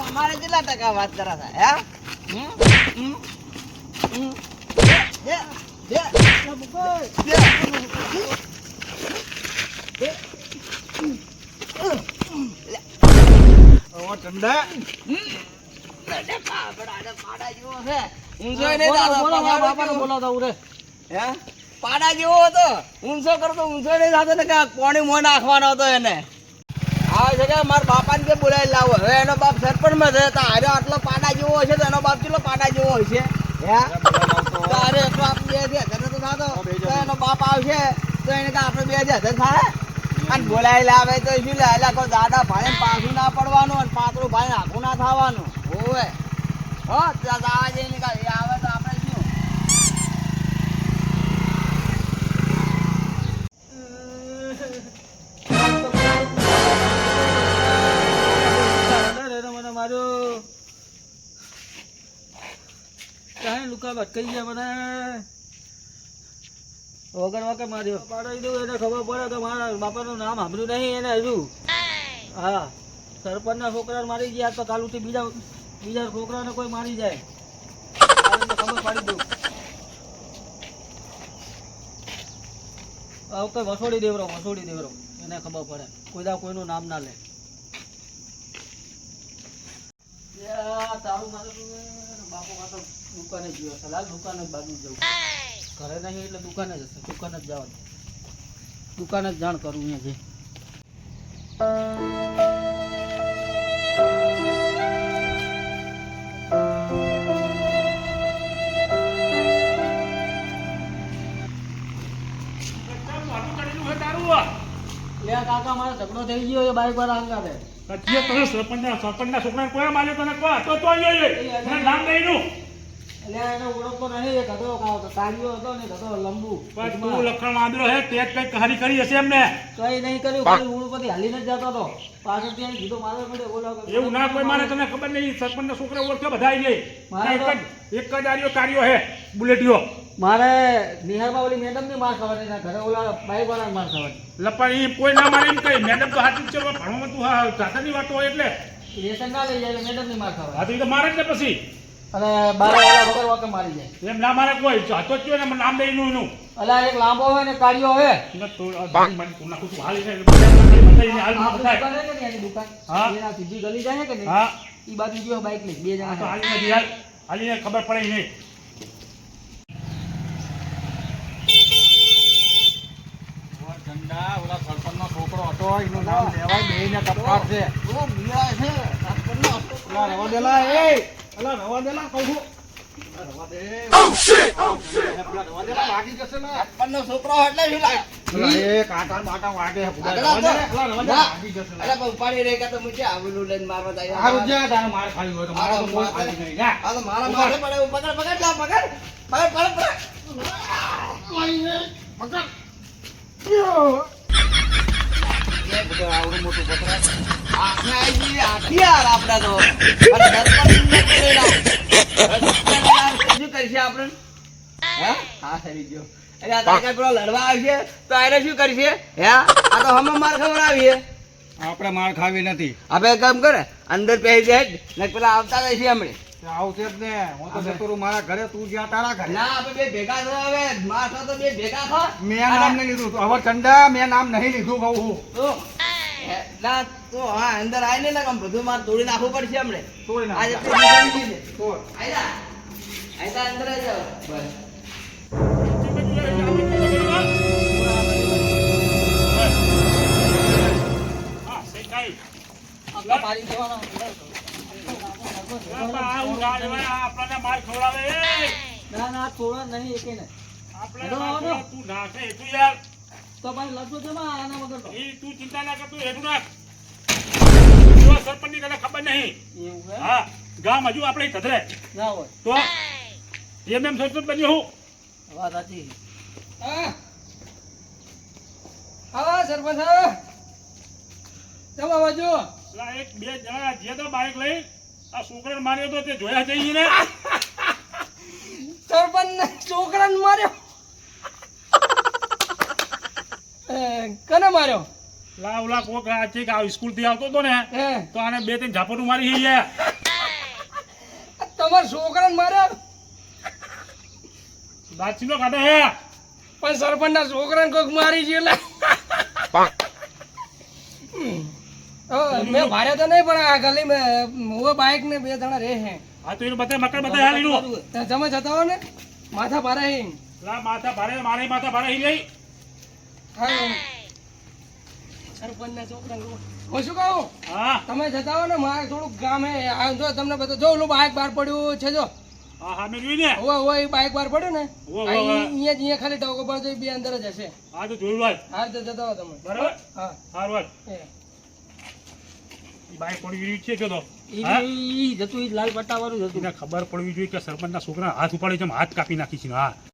અમારે કેટલા ટકા વાત કરે છે હે પાડા જેવો હતો. ઊંચો કરતો ઊંચો નહીં થતો ને કે પોણી મોં નાખવાનો હતો એને. આવે છે કે મારા બાપાને કે બોલાવી લાવો. હવે એનો બાપ સરપંચમાં છે તો હારે આટલો પાડા જેવો હશે તો એનો બાપ કેટલો પાડા જેવો હશે હે? તો એટલો આપણે બે હજાર તો થતો. તો એનો બાપ આવશે તો એને કે આપણે બે હજાર થાય અને બોલાવી લાવે તો શું લે? એટલે દાદા ભાઈ પાછું ના પડવાનું અને પાતળું ભાઈ આખું ના થવાનું. હોવે હો ત્યાં આવે છે એને આવે તો આપણે શું? મને માર્યો કાંઈ લુકા ભટકાઈ ગયા મને. વગર વગર માર્યો. પાડી દઉં એને ખબર પડે કે મારા બાપાનું નામ સાંભળ્યું નહીં એને હજુ. હા. સરપંચના છોકરા મારી ગયા તો કાલુથી બીજા બીજા છોકરાને કોઈ મારી જાય. ખબર પાડી દઉં. આવું કઈ વસોડી દેવરો વસોડી દેવરો. એને ખબર પડે. કોઈ કોઈનું નામ ના લે. તારું બાપુ માતો દુકાને ગયો છે લાલ દુકાને બાજુ જવું. ઘરે નહીં એટલે દુકાને જ હશે. દુકાને જ જવાનું. દુકાને જ જાણ કરું અહીંયા ઝઘડો થઈ ગયો એ બાઈક વાળા અંગારે કચ્છીએ તો સરપંચના સરપંચના છોકરાને કોઈ માર્યો તને કો તો તો અહીંયા એ. મને નામ દઈનું એટલે એનો ઓળખતો નહીં એક હતો કાળો કાળિયો હતો ને ગધો લંબુ. પણ તું લખણ માંદરો હે તે જ કંઈક હારી કરી હશે એમને. કઈ નહીં કર્યું કોઈ ઉડ પરથી હાલીને જ જતો હતો. પાછળ ત્યાં કીધો મારે મળે બોલો એવું ના કોઈ મારે તને ખબર નહીં સરપંચના છોકરા ઓળખ્યો બધા આવી મારે જાય એક જ એક જ આર્યો કાર્યો હે બુલેટિયો મારે નિહારમાં ઓલી મેડમની માર ખાવાની ના ઘરે ઓલા બાઈક વાળા માર ખાવાની. પણ એ કોઈ ના મારે એમ કઈ મેડમ તો હાથી છે ભણવામાં તું હા સાસરની વાત હોય એટલે. લેસન ના લઈ જાય મેડમની માર ખાવાની. હાથી તો મારે જ ને પછી. અને બાર વાળા વગર વાકે મારી જાય. એમ ના મારે કોઈ હાથો જ ને નામ નામ દઈનું એનું. અલા એક લાંબો હોય ને કાર્યો હોય. એટલે દુકાન હા. સીધી ગલી જાય ને કે નહીં? હા. એ બાજુ ગયો બાઈક લઈ બે જણા હાલીને ખબર પડે નહીં ઠંડા ઓલા સરપંચનો છોકરો હતો એનું નામ લેવાય બેયને તપાસ છે. ઓ બીયા છે. અલા રવા દેલા એ અલા રવા દેલા કહું છું. ને. ના. ને. માર આવડું મોટું પકડ આખે આઈ ગઈ આખિયાર આપણે તો. અને સરપંચને કરેલા. શું કરશે આપણે? હે? હા સરી ગયો. અરે આ તારે પેલો લડવા આવશે? તો આને શું કરશે? હે? આ તો હમ માર ખવડાવીએ આપણે માર ખાવી નથી. આપણે કામ કરે અંદર પહેરી જાય ને પેલા આવતા રહેશે હમણે. આવશે જ ને. હું તો જતો મારા ઘરે તું જ્યાં તારા ઘરે. ના આપણે બે ભેગા થયા હવે મારા તો બે ભેગા થા. મેં નામ નહીં લીધું. હવે ઠંડા મેં નામ નહીં લીધું કહું છું ના તો હા અંદર આવીને ને કામ બધું માર તોડી નાખવું પડશે હમણે. તોડી નાખ. આજે અંદર જ આવો બસ આપણાને માર ખવડાવે. ના ના થોડા નહીં એક તું નાખે તું યાર. તો ભાઈ લડજો જમા આના વગર તો. એ તું ચિંતા ના કર તું હેઠું રાખ. જો સરપંચની તને ખબર નહીં. એવું હે? હા ગામ હજુ આપણે ધધરે ના હોય. તો એમ એમ સરપંચ બન્યો હું. વાત સાચી. હા. સરપંચ ચલો બાજુ પેલા એક બે જણા જે તો બાઇક લઈ આ છોકરાને માર્યો તો તે જોયા જઈએ ને. સરપંચ છોકરાને માર્યો એ, કને માર્યો? લાવ ઓલા કોક આ ચેક આ સ્કૂલથી આવતો તો ને હે? તો આને બે ત્રણ ઝાપટું મારી છે તમાર તમારા છોકરાને માર્યો? દાચીનો કાઢે હે. પણ સરપંચના છોકરાને કોક મારી છે એટલે. મેં ભારે તો નહીં પણ આ ગલી મેં હું બાઈક ને બે જણા રે હે. આ તો એનું બધા મકાન બધા હાલી નું તમે જતા હો ને માથા ભારે હે. લા માથા ભારે મારે માથા ભારે હી લઈ. હા સરપંચના છોકરાને હું શું કહું? હા. તમે જતા હો ને મારે થોડુંક ગામ હે જો તમને બધું જો ઓલું બાઈક બહાર પડ્યું છે જો. હા હા મેં ને. હવે હવે એ બહાર પડ્યું ને. હોવે, આ હોવે. ઈ- અહીંયા જ અહીંયા ખાલી ટોકો પડતો બે અંદર જ હશે. આ તો જોયું હોય. હા તો જતા હો તમે. બરાબર? હા. સારું. પડી છે કે તો? ઈ જતું ઈ લાલ પટ્ટા વાળું જ ખબર પડવી જોઈએ કે સરપંચના છોકરા હાથ ઉપાડી છે હાથ કાપી નાખી છે. હા.